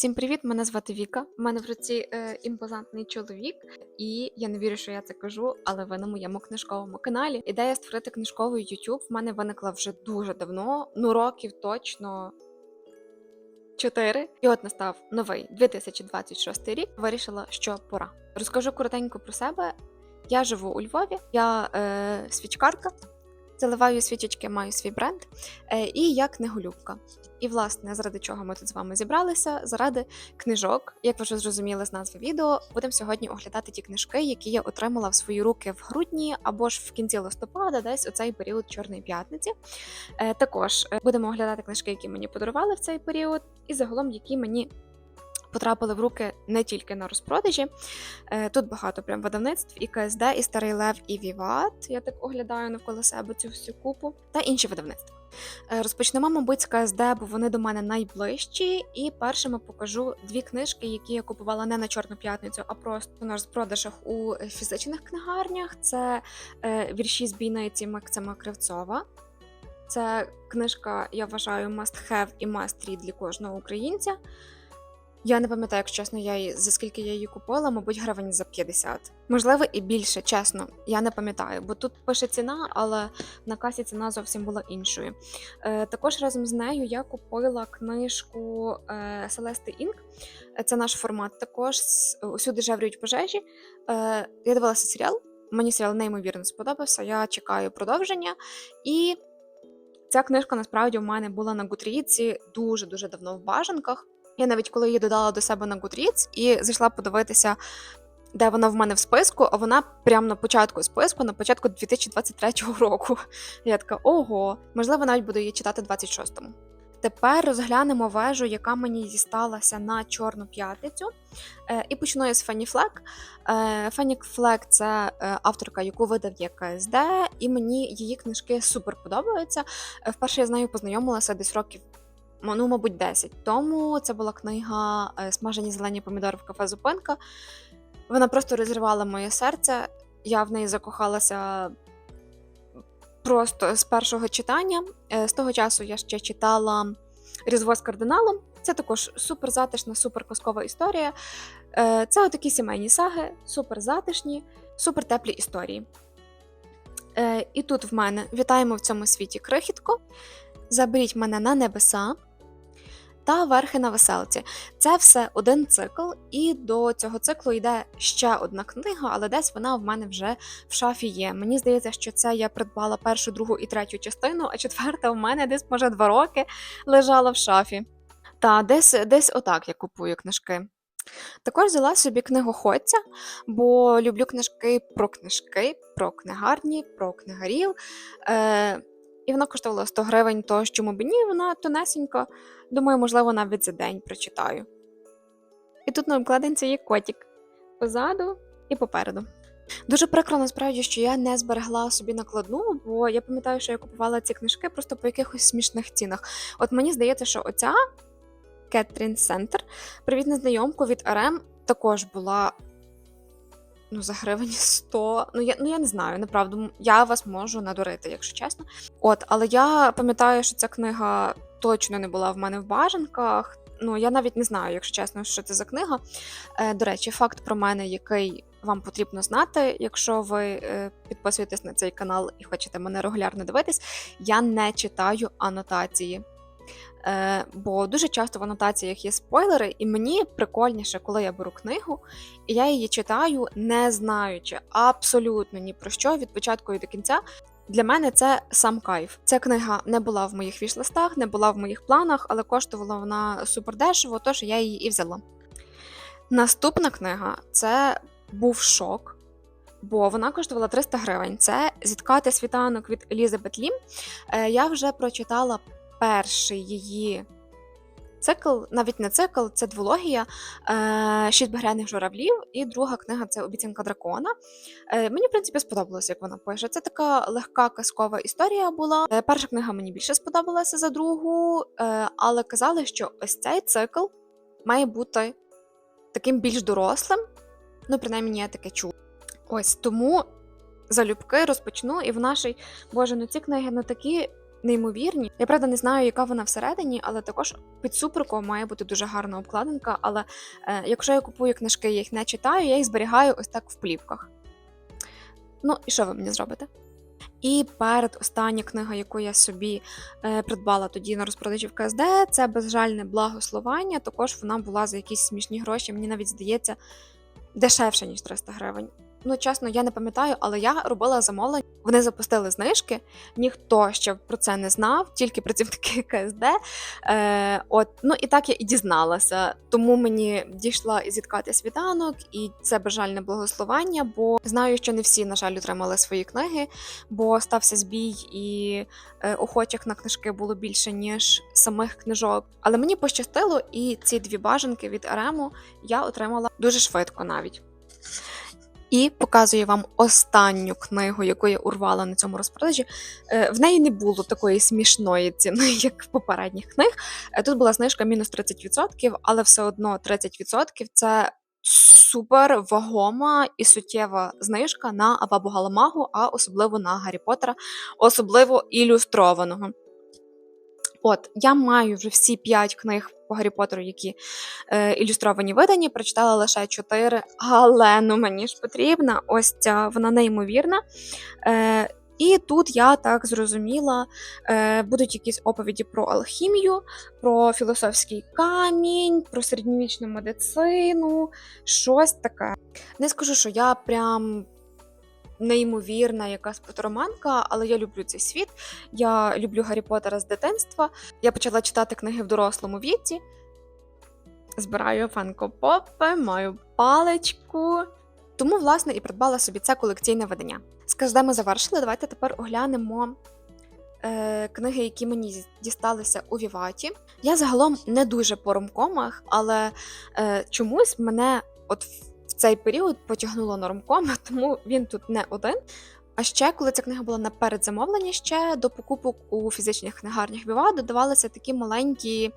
Всім привіт! Мене звати Віка. У мене в руці е, імпозантний чоловік, і я не вірю, що я це кажу, але ви на моєму книжковому каналі. Ідея створити книжковий YouTube в мене виникла вже дуже давно, ну років точно. Чотири. І от настав новий 2026 рік. Вирішила, що пора. Розкажу коротенько про себе. Я живу у Львові, я е, свічкарка, заливаю свічечки, маю свій бренд, е, і я книголюбка. І, власне, заради чого ми тут з вами зібралися? Заради книжок. Як ви вже зрозуміли з назви відео, будемо сьогодні оглядати ті книжки, які я отримала в свої руки в грудні або ж в кінці листопада, десь у цей період Чорної п'ятниці. Е, також е, будемо оглядати книжки, які мені подарували в цей період, і загалом, які мені. Потрапили в руки не тільки на розпродажі. Е, Тут багато прям видавництв, і КСД, і Старий Лев, і Віват. Я так оглядаю навколо себе цю всю купу, та інші видавництва. Е, Розпочнемо, мабуть, з КСД, бо вони до мене найближчі. І першими покажу дві книжки, які я купувала не на Чорну п'ятницю, а просто на розпродажах у фізичних книгарнях. Це е, вірші з бійниці Максима Кривцова. Це книжка, я вважаю, must have і must read для кожного українця. Я не пам'ятаю, якщо чесно, я її, за скільки я її купила, мабуть, гривень за 50. Можливо, і більше, чесно, я не пам'ятаю, бо тут пише ціна, але на касі ціна зовсім була іншою. Е, також разом з нею я купила книжку е, Inc. Е, Це наш формат. Також усюди жеврюють пожежі. Е, я дивилася серіал. Мені серіал неймовірно сподобався. Я чекаю продовження. І ця книжка насправді у мене була на Goodreads дуже дуже давно в бажанках. Я навіть коли її додала до себе на Goodreads і зайшла подивитися, де вона в мене в списку, а вона прямо на початку списку, на початку 2023 року. Я така, ого, можливо, навіть буду її читати 26-му. Тепер розглянемо вежу, яка мені дісталася на Чорну п'ятницю. Е, і почну я з Фенні Флек. Е, Фенні Флек це е, авторка, яку видав є КСД, і мені її книжки супер подобаються. Е, Вперше я з нею познайомилася десь років ну, мабуть, 10 тому. Це була книга е, Смажені зелені помідори в кафе Зупинка. Вона просто розірвала моє серце. Я в неї закохалася просто з першого читання. Е, З того часу я ще читала Різдво з кардиналом. Це також супер затишна, супер казкова історія. Е, Це отакі сімейні саги, супер затишні, супер теплі історії. І тут в мене вітаємо в цьому світі крихітко. Заберіть мене на небеса та верхи на веселці. Це все один цикл, і до цього циклу йде ще одна книга, але десь вона в мене вже в шафі є. Мені здається, що це я придбала першу, другу і третю частину, а четверта в мене десь, може, два роки лежала в шафі. Та десь, десь отак я купую книжки. Також взяла собі книгоходця, бо люблю книжки про книжки, про книгарні, про книгарів. Е, і вона коштувала 100 гривень, то чому б ні, вона тонесенька. Думаю, можливо, навіть за день прочитаю. І тут на обкладинці є котик позаду і попереду. Дуже прикро насправді, що я не зберегла собі накладну, бо я пам'ятаю, що я купувала ці книжки просто по якихось смішних цінах. От мені здається, що оця Кетрін Сентер, привіт незнайомку від РМ, також була ну, за гривень 100. Ну я, ну, я не знаю, направду, я вас можу надурити, якщо чесно. От, але я пам'ятаю, що ця книга точно не була в мене в бажанках. Ну, я навіть не знаю, якщо чесно, що це за книга. Е, до речі, факт про мене, який вам потрібно знати, якщо ви е, підписуєтесь на цей канал і хочете мене регулярно дивитись, я не читаю анотації. Е, бо дуже часто в анотаціях є спойлери, і мені прикольніше, коли я беру книгу, і я її читаю, не знаючи абсолютно ні про що від початку і до кінця. Для мене це сам кайф. Ця книга не була в моїх вішлистах, не була в моїх планах, але коштувала вона супер дешево, тож я її і взяла. Наступна книга це був шок, бо вона коштувала 300 гривень. Це Зіткати світанок від Елізабет Лім. Е, Я вже прочитала перший її цикл, навіть не цикл, це двологія е, Шість багряних журавлів, і друга книга це Обіцянка дракона. Е, Мені, в принципі, сподобалося, як вона пише. Це така легка казкова історія була. Е, Перша книга мені більше сподобалася за другу, е, але казали, що ось цей цикл має бути таким більш дорослим. Ну, принаймні, я таке чула. Ось тому залюбки розпочну, і в нашій, боже, ну ці книги ну такі неймовірні. Я правда не знаю, яка вона всередині, але також під суперко має бути дуже гарна обкладинка. Але е, якщо я купую книжки, я їх не читаю, я їх зберігаю ось так в плівках. Ну, і що ви мені зробите? І перед остання книга, яку я собі е, придбала тоді на розпродажі в КСД, це безжальне благословення. Також вона була за якісь смішні гроші. Мені навіть здається дешевше, ніж 300 гривень. Ну, чесно, я не пам'ятаю, але я робила замовлення. Вони запустили знижки. Ніхто ще про це не знав, тільки працівники КСД. Е, от, ну і так я і дізналася. Тому мені дійшла і зіткати світанок, і це бажальне благословення. Бо знаю, що не всі, на жаль, отримали свої книги, бо стався збій, і е, охочих на книжки було більше, ніж самих книжок. Але мені пощастило, і ці дві бажанки від Арему я отримала дуже швидко навіть. І показую вам останню книгу, яку я урвала на цьому розпродажі. Е, В неї не було такої смішної ціни, як в попередніх книг. Е, Тут була знижка мінус 30%, але все одно 30% це супер вагома і суттєва знижка на Авабу Галамагу, а особливо на Гаррі Поттера, особливо ілюстрованого. От, я маю вже всі п'ять книг по Гаррі Поттеру, які е, ілюстровані видані, прочитала лише чотири, але ну мені ж потрібна. Ось ця вона неймовірна. Е, і тут я так зрозуміла, е, будуть якісь оповіді про алхімію, про філософський камінь, про середньовічну медицину, щось таке. Не скажу, що я прям неймовірна якась потероманка, але я люблю цей світ. Я люблю Гаррі Поттера з дитинства. Я почала читати книги в дорослому віці. Збираю фанкопопи, маю паличку. Тому, власне, і придбала собі це колекційне видання. З ми завершили. Давайте тепер оглянемо е, книги, які мені дісталися у Віваті. Я загалом не дуже по ромкомах, але е, чомусь мене от цей період потягнуло нормком, тому він тут не один. А ще, коли ця книга була на передзамовленні, ще до покупок у фізичних книгарнях Віва додавалися такі маленькі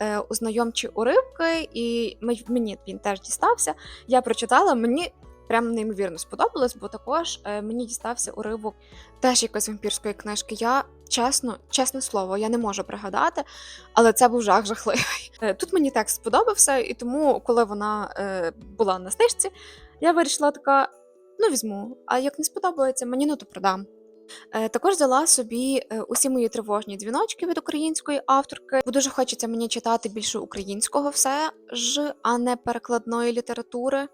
е, ознайомчі уривки, і мені він теж дістався. Я прочитала, мені прям неймовірно сподобалось, бо також е, мені дістався уривок теж якоїсь вампірської книжки. Я чесно, чесне слово, я не можу пригадати, але це був жах жахливий. Е, Тут мені текст сподобався, і тому, коли вона е, була на стежці, я вирішила така: ну візьму, а як не сподобається, мені ну то продам. Також взяла собі усі мої тривожні дзвіночки від української авторки, бо дуже хочеться мені читати більше українського все ж, а не перекладної літератури.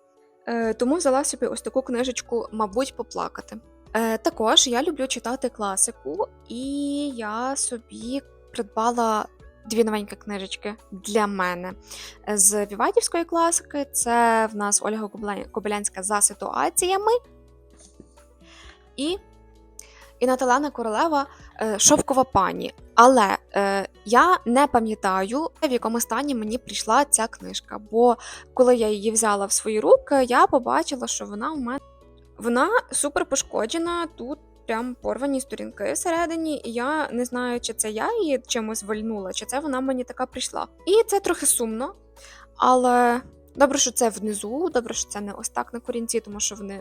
Е, Тому взяла собі ось таку книжечку, мабуть, поплакати. Е, Також я люблю читати класику, і я собі придбала дві новенькі книжечки для мене з Вівадівської класики. Це в нас Ольга Кобиля- Кобилянська за ситуаціями. І, і Наталена Королева е, Шовкова пані. Але е, я не пам'ятаю, в якому стані мені прийшла ця книжка. Бо коли я її взяла в свої руки, я побачила, що вона у мене вона супер пошкоджена. Тут прям порвані сторінки всередині, і я не знаю, чи це я її чимось вальнула, чи це вона мені така прийшла. І це трохи сумно, але добре, що це внизу, добре, що це не ось так на корінці, тому що вони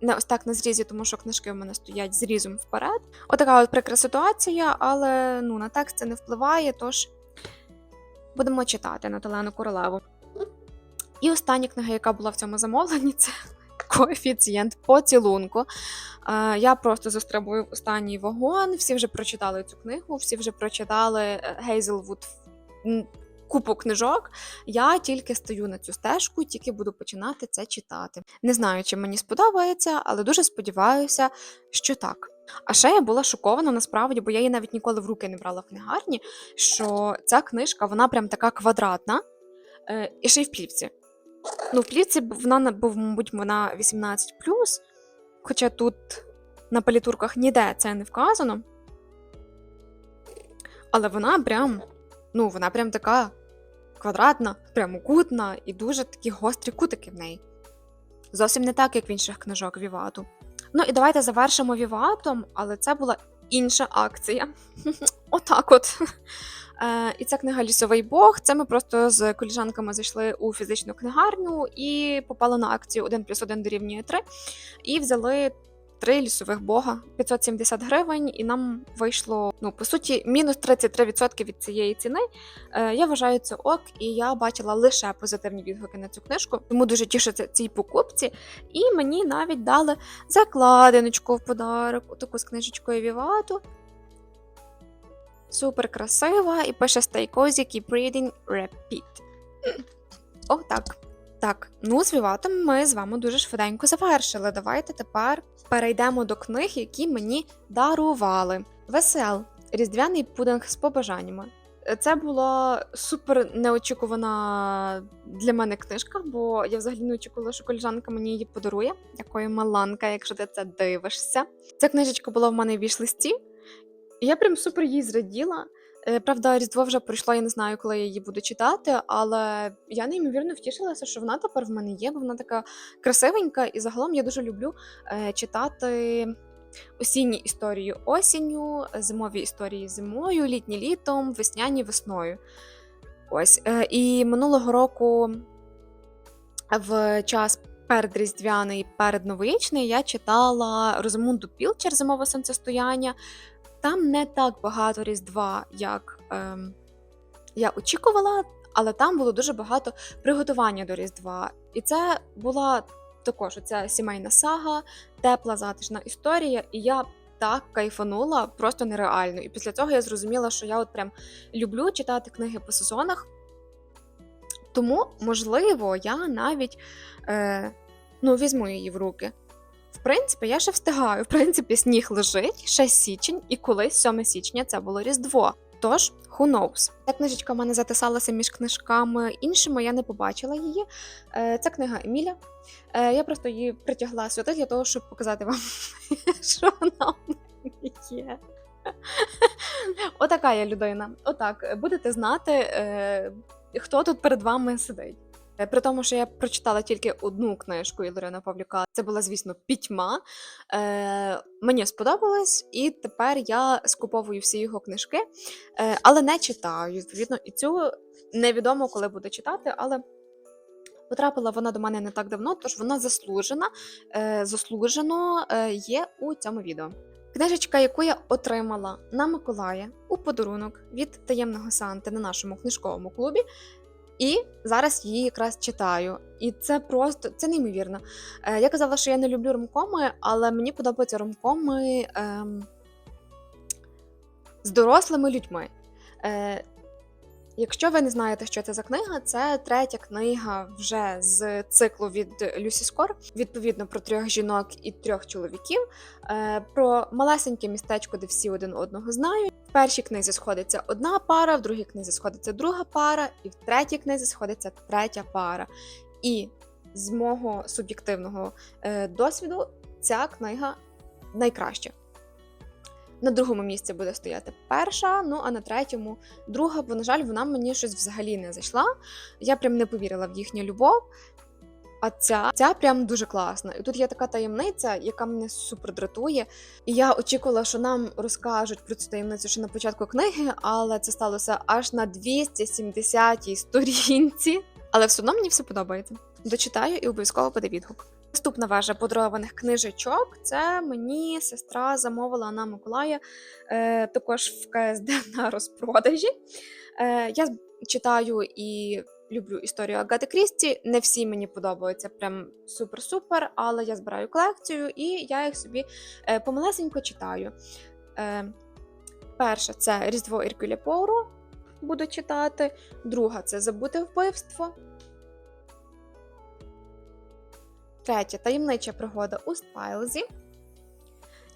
не ось так на зрізі, тому що книжки в мене стоять зрізом вперед. Отака от прикра ситуація, але ну, на текст це не впливає, тож будемо читати Наталену Королеву. І остання книга, яка була в цьому замовленні, це коефіцієнт поцілунку. Е, Я просто застрибую останній вагон. Всі вже прочитали цю книгу, всі вже прочитали Гейзелвуд купу книжок. Я тільки стою на цю стежку, тільки буду починати це читати. Не знаю, чи мені сподобається, але дуже сподіваюся, що так. А ще я була шокована насправді, бо я її навіть ніколи в руки не брала в книгарні. Що ця книжка вона прям така квадратна, е, і ще й в плівці. Ну, в плівці вона, на- був, мабуть, вона 18 хоча тут на палітурках ніде це не вказано. Але вона прям, ну, вона прям така квадратна, прямокутна і дуже такі гострі кутики в неї. Зовсім не так, як в інших книжок Вівату. Ну і давайте завершимо Віватом, але це була інша акція. Отак от. Е, і ця книга Лісовий Бог. Це ми просто з коліжанками зайшли у фізичну книгарню і попали на акцію 1 плюс 1 дорівнює 3. І взяли три лісових бога, 570 гривень, і нам вийшло, ну, по суті, мінус 33% від цієї ціни. Е, я вважаю це ок, і я бачила лише позитивні відгуки на цю книжку, тому дуже тішуся цій покупці. І мені навіть дали закладиночку в подарок, таку з книжечкою Вівату. Супер красива і пише Stay cozy, keep reading, repeat. О, так. Ну з Віватом ми з вами дуже швиденько завершили. Давайте тепер перейдемо до книг, які мені дарували. Весел, різдвяний пудинг з побажаннями. Це була супер неочікувана для мене книжка, бо я взагалі не очікувала, що коліжанка мені її подарує. Якою маланка, якщо ти це дивишся. Ця книжечка була в мене в вішлисті, і я прям супер їй зраділа. Е, Правда, Різдво вже пройшло, я не знаю, коли я її буду читати, але я неймовірно втішилася, що вона тепер в мене є, бо вона така красивенька, і загалом я дуже люблю е, читати осінні історії осінню, зимові історії зимою, літні літом, весняні весною. Ось. е, І минулого року в час передріздвяний, передноворічний я читала Розамунду Пілчер Зимове сонцестояння. Там не так багато Різдва, як ем, я очікувала, але там було дуже багато приготування до Різдва. І це була також ця сімейна сага, тепла, затишна історія, і я так кайфанула, просто нереально. І після цього я зрозуміла, що я от прям люблю читати книги по сезонах. Тому, можливо, я навіть е, ну, візьму її в руки. В принципі, я ще встигаю. В принципі, сніг лежить, ще січень, і колись 7 січня це було Різдво. Тож, who knows. Ця книжечка в мене затисалася між книжками іншими, я не побачила її. Е, Це книга Еміля. Е, Я просто її притягла сюди для того, щоб показати вам, що вона є. Отака я людина. Отак, будете знати, е, хто тут перед вами сидить. Е, При тому, що я прочитала тільки одну книжку Іларіона Павлюка, це була, звісно, пітьма. Е, мені сподобалось, і тепер я скуповую всі його книжки, е, але не читаю. Відповідно, і цю невідомо, коли буду читати, але потрапила вона до мене не так давно, тож вона заслужена, е, заслужено е, є у цьому відео. Книжечка, яку я отримала на Миколая у подарунок від таємного Санти на нашому книжковому клубі. І зараз її якраз читаю. І це просто це неймовірно. Е, я казала, що я не люблю ромкоми, але мені подобаються ромкоми е, з дорослими людьми. Е, Якщо ви не знаєте, що це за книга, це третя книга вже з циклу від Люсі Скор, відповідно про трьох жінок і трьох чоловіків, е, про малесеньке містечко, де всі один одного знають. В першій книзі сходиться одна пара, в другій книзі сходиться друга пара, і в третій книзі сходиться третя пара. І з мого суб'єктивного е, досвіду ця книга найкраща. На другому місці буде стояти перша, ну а на третьому друга, бо, на жаль, вона мені щось взагалі не зайшла. Я прям не повірила в їхню любов. А ця, ця прям дуже класна. І тут є така таємниця, яка мене супер дратує. І я очікувала, що нам розкажуть про цю таємницю ще на початку книги, але це сталося аж на 270-й сторінці. Але все одно мені все подобається. Дочитаю і обов'язково буде відгук. Наступна вежа подарованих книжечок. Це мені сестра замовила на Миколая е, також в КСД на розпродажі. Е, я читаю і люблю історію Агати Крісті. Не всі мені подобаються прям супер-супер, але я збираю колекцію і я їх собі е, помалесенько читаю. Е, перша це Різдво Іркюля Поуро. Буду читати. Друга це Забуте вбивство. Третя таємнича пригода у Спайлзі.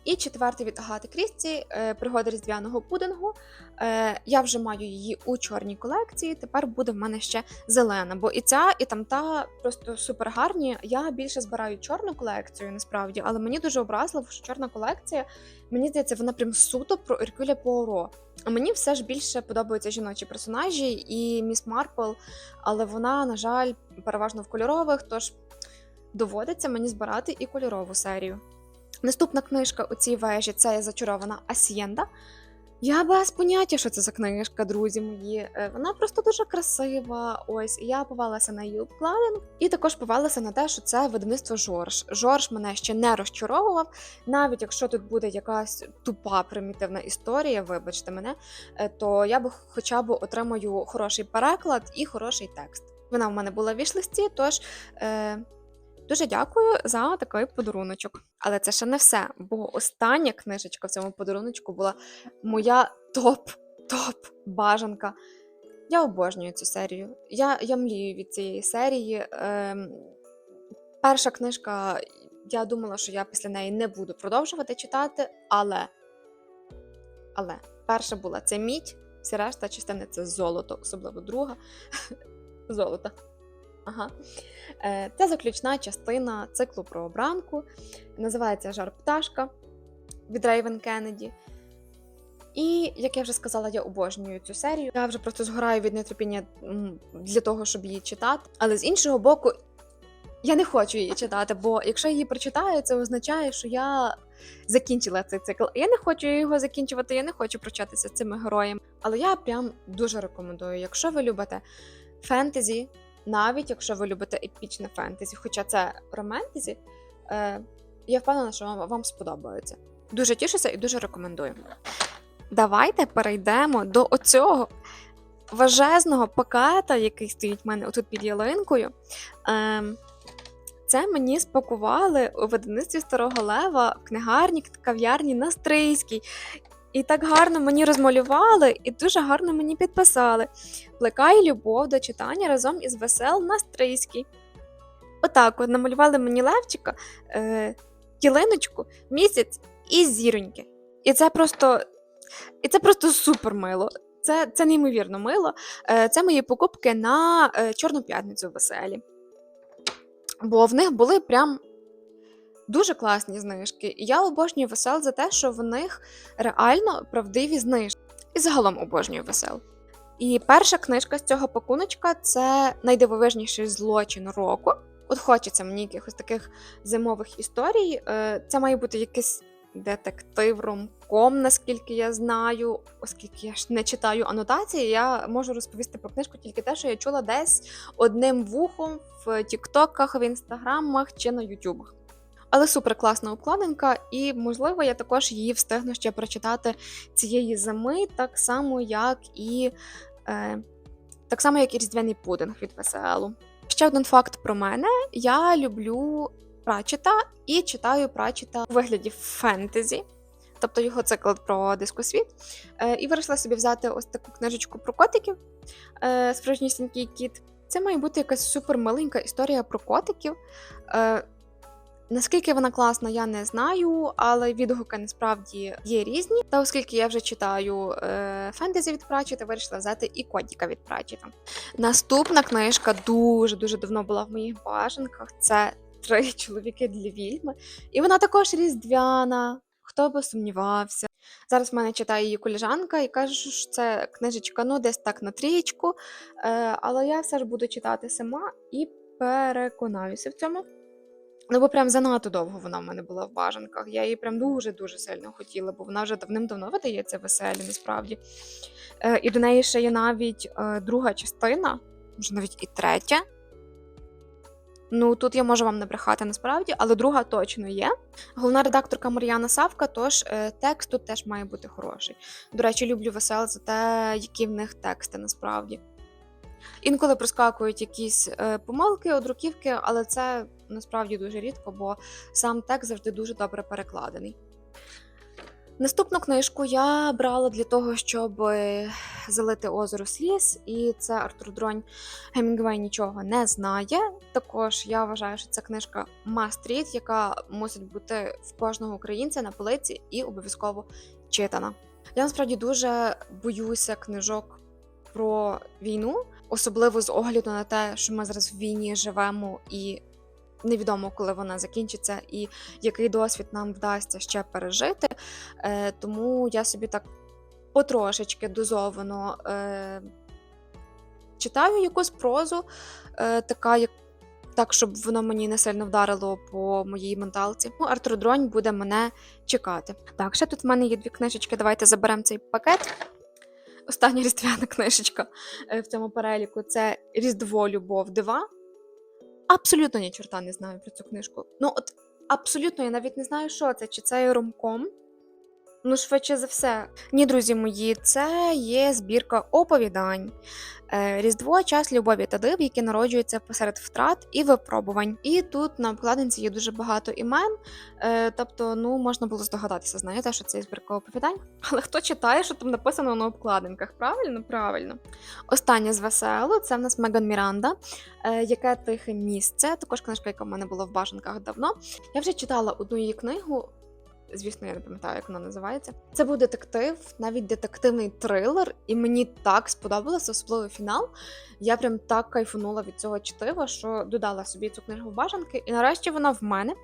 І четверта від Агати Крісті е, пригода різдвяного пудингу. Е, Я вже маю її у чорній колекції. Тепер буде в мене ще зелена, бо і ця, і там та просто супер гарні. Я більше збираю чорну колекцію, насправді, але мені дуже образливо, що чорна колекція, мені здається, вона прям суто про Еркюля Пуаро. А мені все ж більше подобаються жіночі персонажі і Міс Марпл, але вона, на жаль, переважно в кольорових, тож доводиться мені збирати і кольорову серію. Наступна книжка у цій вежі це зачарована Асієнда. Я без поняття, що це за книжка, друзі мої. Е, Вона просто дуже красива. Ось я повелася на її обкладинку. І також повелася на те, що це видавництво Жорж. Жорж мене ще не розчаровував, навіть якщо тут буде якась тупа примітивна історія, вибачте мене, е, то я б хоча б отримаю хороший переклад і хороший текст. Вона в мене була в вішлисті, тож. Е, Дуже дякую за такий подаруночок. Але це ще не все, бо остання книжечка в цьому подаруночку була моя топ-топ бажанка. Я обожнюю цю серію. Я, я млію від цієї серії. Ем, перша книжка, я думала, що я після неї не буду продовжувати читати, але. Але перша була це мідь, всі решта частини це золото, особливо друга. Золото. Ага. Це заключна частина циклу про обранку. Називається Жар пташка від Рейвен Кеннеді. І, як я вже сказала, я обожнюю цю серію. Я вже просто згораю від нетерпіння для того, щоб її читати. Але з іншого боку, я не хочу її читати, бо якщо я її прочитаю, це означає, що я закінчила цей цикл. Я не хочу його закінчувати, я не хочу прощатися з цими героями. Але я прям дуже рекомендую, якщо ви любите фентезі, навіть якщо ви любите епічне фентезі, хоча це романтезі, е, я впевнена, що вам, вам сподобається. Дуже тішуся і дуже рекомендую. Давайте перейдемо до оцього важезного пакета, який стоїть в мене отут під ялинкою. Ем, це мені спакували у видавництві Старого Лева в книгарні кав'ярні на Стрийській. І так гарно мені розмалювали, і дуже гарно мені підписали. Плекай любов до читання разом із весел на Стрийській. Отак от намалювали мені Левчика, е, ялиночку, місяць і зіроньки. І це просто, і це просто супер мило. Це, це неймовірно мило. Е, це мої покупки на е, Чорну п'ятницю в веселі. Бо в них були прям дуже класні знижки. І я обожнюю весел за те, що в них реально правдиві знижки. І загалом обожнюю весел. І перша книжка з цього пакуночка це найдивовижніший злочин року. От хочеться мені якихось таких зимових історій. Е, Це має бути якийсь детектив ромком, наскільки я знаю, оскільки я ж не читаю анотації, я можу розповісти про книжку тільки те, що я чула десь одним вухом в Тіктоках, в інстаграмах чи на Ютубах. Але супер класна обкладинка, і можливо я також її встигну ще прочитати цієї зими, так само, як і е, так само, як і різдвяний пудинг від ВСЛу. Ще один факт про мене: я люблю Прачета і читаю Прачета у вигляді фентезі, тобто його цикл про дискосвіт. Е, і вирішила собі взяти ось таку книжечку про котиків е, справжнісінький кіт. Це має бути якась супер маленька історія про котиків. Е, Наскільки вона класна, я не знаю, але відгуки насправді є різні. Та оскільки я вже читаю е, фентезі від Пратчета, вирішила взяти і Кодіка від Пратчета. Наступна книжка дуже дуже давно була в моїх бажанках. Це три чоловіки для вільми. І вона також різдвяна. Хто би сумнівався. Зараз в мене читає її коліжанка і каже, що це книжечка, ну десь так на трієчку. Е, але я все ж буду читати сама і переконаюся в цьому. Ну, бо прям занадто довго вона в мене була в бажанках. Я її прям дуже-дуже сильно хотіла, бо вона вже давним-давно видається веселі, насправді. Е, і до неї ще є навіть е, друга частина, може навіть і третя. Ну, тут я можу вам не брехати насправді, але друга точно є. Головна редакторка Мар'яна Савка, тож е, текст тут теж має бути хороший. До речі, люблю весел за те, які в них тексти насправді. Інколи проскакують якісь е, помилки, одруківки, але це насправді дуже рідко, бо сам текст завжди дуже добре перекладений. Наступну книжку я брала для того, щоб е, залити озеро сліз, і це Артур Дронь Гемінгвей нічого не знає. Також я вважаю, що це книжка read, яка мусить бути в кожного українця на полиці і обов'язково читана. Я насправді дуже боюся книжок про війну, особливо з огляду на те, що ми зараз в війні живемо і невідомо, коли вона закінчиться, і який досвід нам вдасться ще пережити. Е, тому я собі так потрошечки дозовано е, читаю якусь прозу, е, така, як, так, щоб воно мені не сильно вдарило по моїй менталці. Ну, Артур Дронь буде мене чекати. Так, ще тут в мене є дві книжечки. Давайте заберемо цей пакет. Остання різдвяна книжечка в цьому переліку це Різдво, Любов, Дива. Абсолютно ні чорта не знаю про цю книжку. Ну, от абсолютно я навіть не знаю, що це, чи це є ромком. Ну, швидше за все. Ні, друзі мої, це є збірка оповідань. Е, Різдво, час любові та див, які народжуються посеред втрат і випробувань. І тут на обкладинці є дуже багато імен. Е, тобто, ну можна було здогадатися, знаєте, що це збірка оповідань. Але хто читає, що там написано на обкладинках? Правильно? Правильно. Останнє з весело це в нас Меган Міранда, е, яке тихе місце. Також книжка, яка в мене була в бажанках давно. Я вже читала одну її книгу. Звісно, я не пам'ятаю, як вона називається. Це був детектив, навіть детективний трилер, і мені так сподобалося, особливо фінал. Я прям так кайфанула від цього чтива, що додала собі цю книгу бажанки, і нарешті вона в мене.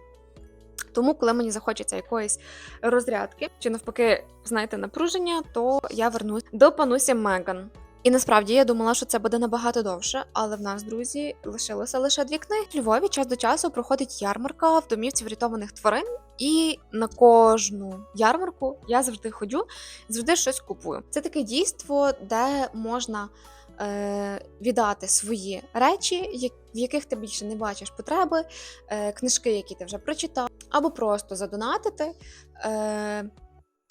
Тому, коли мені захочеться якоїсь розрядки, чи навпаки, знаєте, напруження, то я вернусь до панусі Меган. І насправді я думала, що це буде набагато довше, але в нас, друзі, лишилося лише дві книги. В Львові час до часу проходить ярмарка в домівці врятованих тварин, і на кожну ярмарку я завжди ходжу, завжди щось купую. Це таке дійство, де можна е, віддати свої речі, в яких ти більше не бачиш потреби, е, книжки, які ти вже прочитав, або просто задонатити. Е,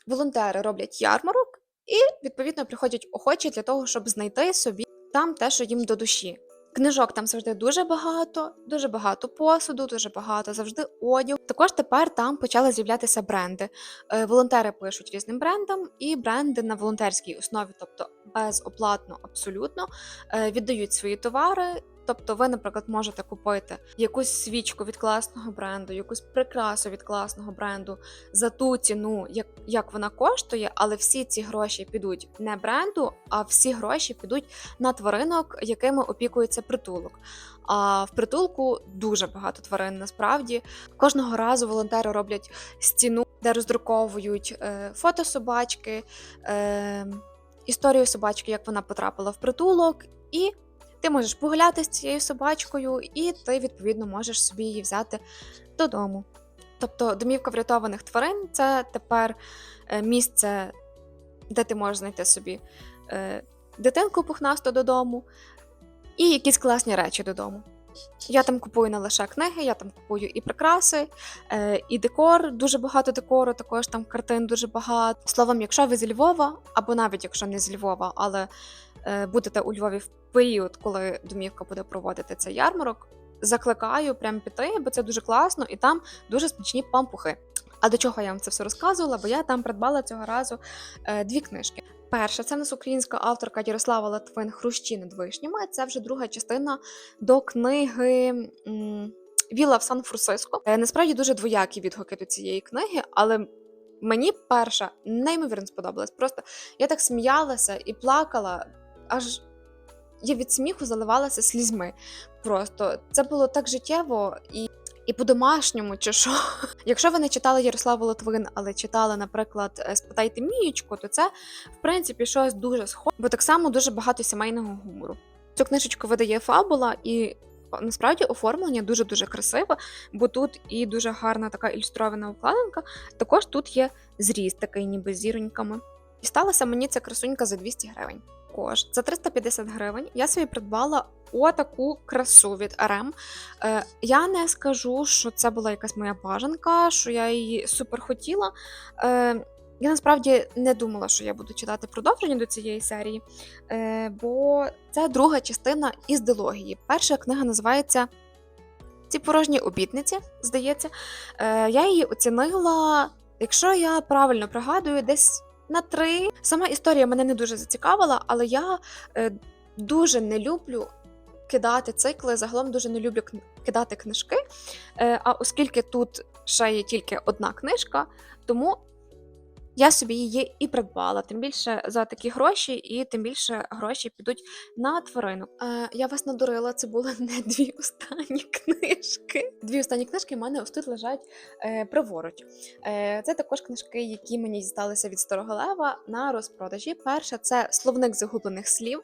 волонтери роблять ярмарок. І відповідно приходять охочі для того, щоб знайти собі там те, що їм до душі. Книжок там завжди дуже багато, дуже багато посуду, дуже багато завжди одяг. Також тепер там почали з'являтися бренди. Е, волонтери пишуть різним брендам, і бренди на волонтерській основі, тобто безоплатно, абсолютно, е, віддають свої товари. Тобто, ви, наприклад, можете купити якусь свічку від класного бренду, якусь прикрасу від класного бренду за ту ціну, як, як вона коштує, але всі ці гроші підуть не бренду, а всі гроші підуть на тваринок, якими опікується притулок. А в притулку дуже багато тварин насправді. Кожного разу волонтери роблять стіну, де роздруковують е, фото собачки, е, історію собачки, як вона потрапила в притулок, і ти можеш погуляти з цією собачкою, і ти відповідно можеш собі її взяти додому. Тобто домівка врятованих тварин це тепер е, місце, де ти можеш знайти собі е, дитинку пухнасту додому і якісь класні речі додому. Я там купую не лише книги, я там купую і прикраси, е, і декор, дуже багато декору, також там картин дуже багато. Словом, якщо ви зі Львова, або навіть якщо не з Львова, але е, будете у Львові в період, коли домівка буде проводити цей ярмарок, закликаю прям піти, бо це дуже класно, і там дуже смачні пампухи. А до чого я вам це все розказувала? Бо я там придбала цього разу е, дві книжки. Перша це в нас українська авторка Ярослава Латвин Хрущі над вишнями. Це вже друга частина до книги Віла в Сан-Франциско. Е, насправді дуже двоякі відгуки до цієї книги, але мені перша неймовірно сподобалась. Просто я так сміялася і плакала, аж я від сміху заливалася слізьми. Просто це було так життєво і. І по-домашньому, чи що. Якщо ви не читали Ярославу Литвин, але читали, наприклад, е, Спитайте Мієчку, то це, в принципі, щось дуже схоже, бо так само дуже багато сімейного гумору. Цю книжечку видає фабула, і насправді оформлення дуже-дуже красиве, бо тут і дуже гарна така ілюстрована обкладинка. Також тут є зріз такий, ніби зіроньками. І сталася мені ця красунька за 200 гривень. Також за 350 гривень я собі придбала отаку красу від РМ. Е, я не скажу, що це була якась моя бажанка, що я її супер хотіла. Е, я насправді не думала, що я буду читати продовження до цієї серії, е, бо це друга частина із дилогії. Перша книга називається Ці порожні обітниці, здається. Е, я її оцінила, якщо я правильно пригадую, десь на три. Сама історія мене не дуже зацікавила, але я е, дуже не люблю кидати цикли. Загалом дуже не люблю кидати книжки. Е, а оскільки тут ще є тільки одна книжка, тому я собі її і придбала. Тим більше за такі гроші, і тим більше гроші підуть на тваринок. Е, я вас надурила, це були не дві останні книжки. Дві останні книжки в мене ось тут лежать е, праворуч. Е, це також книжки, які мені дісталися від Старого Лева на розпродажі. Перша це словник загублених слів.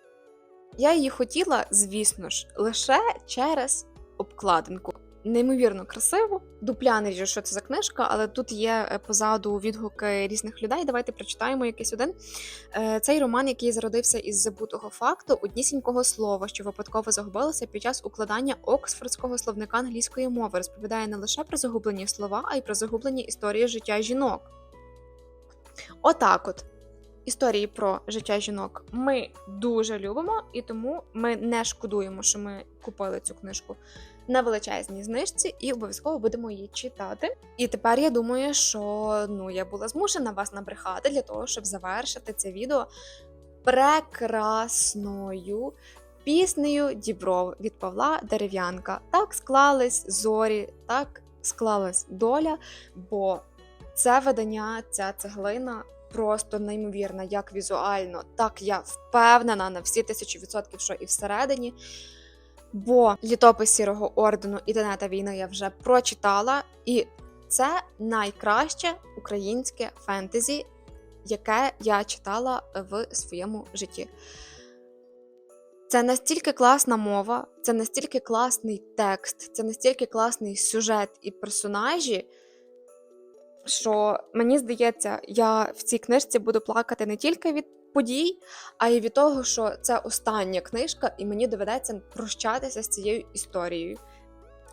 Я її хотіла, звісно ж, лише через обкладинку. Неймовірно красиво. Дупля не вірю, що це за книжка, але тут є е, позаду відгуки різних людей. Давайте прочитаємо якийсь один. Е, Цей роман, який зародився із забутого факту, однісінького слова, що випадково загубилося під час укладання Оксфордського словника англійської мови, розповідає не лише про загублені слова, а й про загублені історії життя жінок. Отак от. Історії про життя жінок ми дуже любимо, і тому ми не шкодуємо, що ми купили цю книжку на величезній знижці і обов'язково будемо її читати. І тепер я думаю, що ну я була змушена вас набрехати для того, щоб завершити це відео прекрасною піснею Дібров від Павла Дерев'янка. Так склались зорі, так склалась доля, бо це видання, ця цеглина. Просто неймовірна, як візуально, так я впевнена на всі тисячу відсотків, що і всередині. Бо літопис сірого ордену і Тенета війни я вже прочитала, і це найкраще українське фентезі, яке я читала в своєму житті. Це настільки класна мова, це настільки класний текст, це настільки класний сюжет і персонажі, що мені здається, я в цій книжці буду плакати не тільки від подій, а й від того, що це остання книжка, і мені доведеться прощатися з цією історією.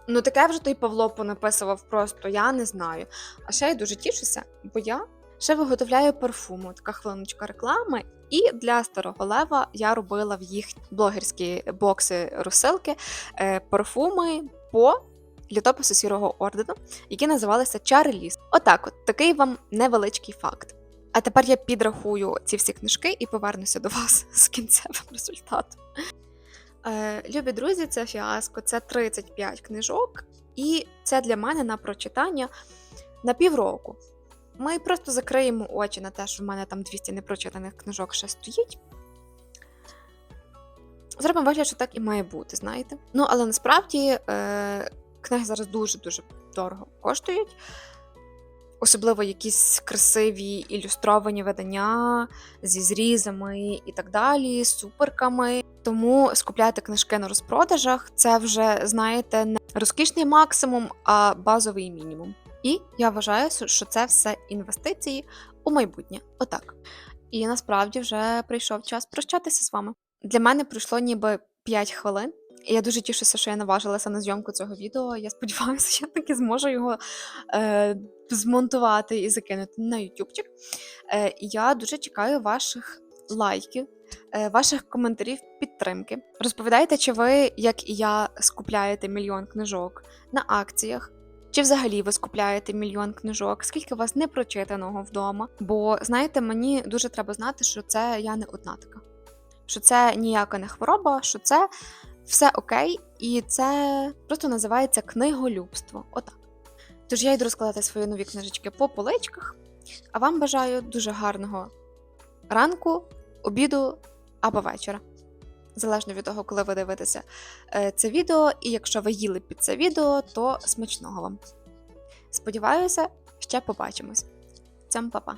Ну, таке вже той Павло понаписував просто, я не знаю. А ще я дуже тішуся, бо я ще виготовляю парфуму, така хвилиночка реклами. І для старого лева я робила в їх блогерські бокси розсилки е, парфуми по літопису сірого ордену, які називалися Чари ліс. Отак, от такий вам невеличкий факт. А тепер я підрахую ці всі книжки і повернуся до вас з кінцевим результатом. Е, любі друзі, це фіаско, це 35 книжок, і це для мене на прочитання на півроку. Ми просто закриємо очі на те, що в мене там 200 непрочитаних книжок ще стоїть. Зробимо вигляд, що так і має бути, знаєте. Ну, але насправді е, книги зараз дуже-дуже дорого коштують. Особливо якісь красиві ілюстровані видання зі зрізами і так далі, з суперками. Тому скупляти книжки на розпродажах це вже, знаєте, не розкішний максимум, а базовий мінімум. І я вважаю, що це все інвестиції у майбутнє. Отак. І насправді вже прийшов час прощатися з вами. Для мене пройшло ніби 5 хвилин. Я дуже тішуся, що я наважилася на зйомку цього відео. Я сподіваюся, що я таки зможу його е, змонтувати і закинути на ютубчик. Е, я дуже чекаю ваших лайків, е, ваших коментарів підтримки. Розповідайте, чи ви, як і я, скупляєте мільйон книжок на акціях. Чи взагалі ви скупляєте мільйон книжок? Скільки у вас непрочитаного вдома? Бо знаєте, мені дуже треба знати, що це я не одна така, що це ніяка не хвороба, що це все окей, і це просто називається книголюбство. Отак. Тож я йду розкладати свої нові книжечки по поличках, а вам бажаю дуже гарного ранку, обіду або вечора. Залежно від того, коли ви дивитеся е, це відео, і якщо ви їли під це відео, то смачного вам. Сподіваюся, ще побачимось. Цям па-па!